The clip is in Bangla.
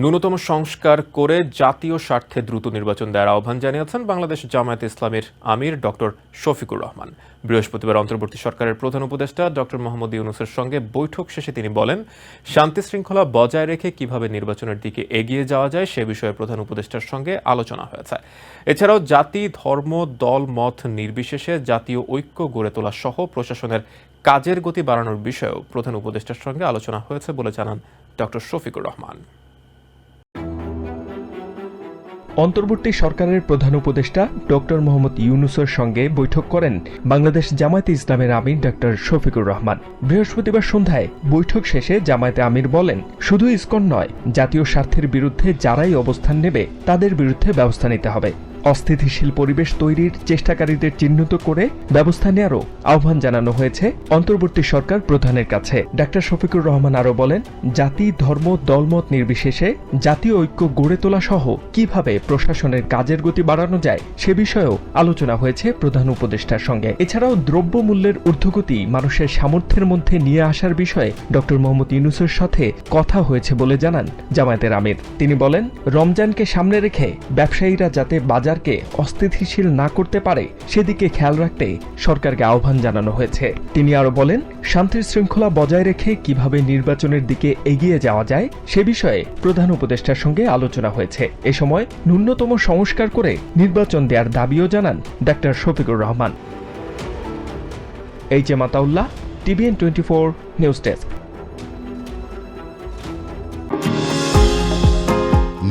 ন্যূনতম সংস্কার করে জাতীয় স্বার্থে দ্রুত নির্বাচন দেওয়ার আহ্বান জানিয়েছেন বাংলাদেশ জামায়াত ইসলামের আমির ডক্টর শফিকুর রহমান। বৃহস্পতিবার অন্তর্বর্তী সরকারের প্রধান উপদেষ্টা ডক্টর মোহাম্মদ ইউনুসের সঙ্গে বৈঠক শেষে তিনি বলেন, শান্তি শৃঙ্খলা বজায় রেখে কীভাবে নির্বাচনের দিকে এগিয়ে যাওয়া যায় সে বিষয়ে প্রধান উপদেষ্টার সঙ্গে আলোচনা হয়েছে। এছাড়াও জাতি, ধর্ম, দল, মত নির্বিশেষে জাতীয় ঐক্য গড়ে তোলা সহ প্রশাসনের কাজের গতি বাড়ানোর বিষয়েও প্রধান উপদেষ্টার সঙ্গে আলোচনা হয়েছে বলে জানান ডক্টর শফিকুর রহমান। অন্তর্বর্তী সরকারের প্রধান উপদেষ্টা ডক্টর মোহাম্মদ ইউনুসের সঙ্গে বৈঠক করেন বাংলাদেশ জামায়াতে ইসলামের আমির ডক্টর শফিকুর রহমান। বৃহস্পতিবার সন্ধ্যায় বৈঠক শেষে জামায়াতে আমির বলেন, শুধু ইসকন নয়, জাতীয় স্বার্থের বিরুদ্ধে যারাই অবস্থান নেবে, তাদের বিরুদ্ধে ব্যবস্থা নিতে হবে। অস্থিতিশীল পরিবেশ তৈরির চেষ্টাকারীদের চিহ্নিত করে ব্যবস্থা নেওয়ারও আহ্বান জানানো হয়েছে অন্তর্বর্তী সরকার প্রধানের কাছে। ডাক্তার শফিকুর রহমান আরও বলেন, জাতি, ধর্ম, দলমত নির্বিশেষে জাতীয় ঐক্য গড়ে তোলা সহ কীভাবে প্রশাসনের কাজের গতি বাড়ানো যায় সে বিষয়েও আলোচনা হয়েছে প্রধান উপদেষ্টার সঙ্গে। এছাড়াও দ্রব্যমূল্যের ঊর্ধ্বগতি মানুষের সামর্থ্যের মধ্যে নিয়ে আসার বিষয়ে ডক্টর মোহাম্মদ ইউনুসের সাথে কথা হয়েছে বলে জানান জামায়াতের আমির। তিনি বলেন, রমজানকে সামনে রেখে ব্যবসায়ীরা যাতে বাজারকে অস্থিতিশীল না করতে পারে, সেদিকে খেয়াল রাখতে সরকারকে আহ্বান জানানো হয়েছে। তিনি আরও বলেন, শান্তির শৃঙ্খলা বজায় রেখে কীভাবে নির্বাচনের দিকে এগিয়ে যাওয়া যায়, সে বিষয়ে প্রধান উপদেষ্টার সঙ্গে আলোচনা হয়েছে। এ সময় ন্যূনতম সংস্কার করে নির্বাচন দেওয়ার দাবিও জানান doctor Shafiqur Rahman. H M Ataullah TVN twenty four news desk.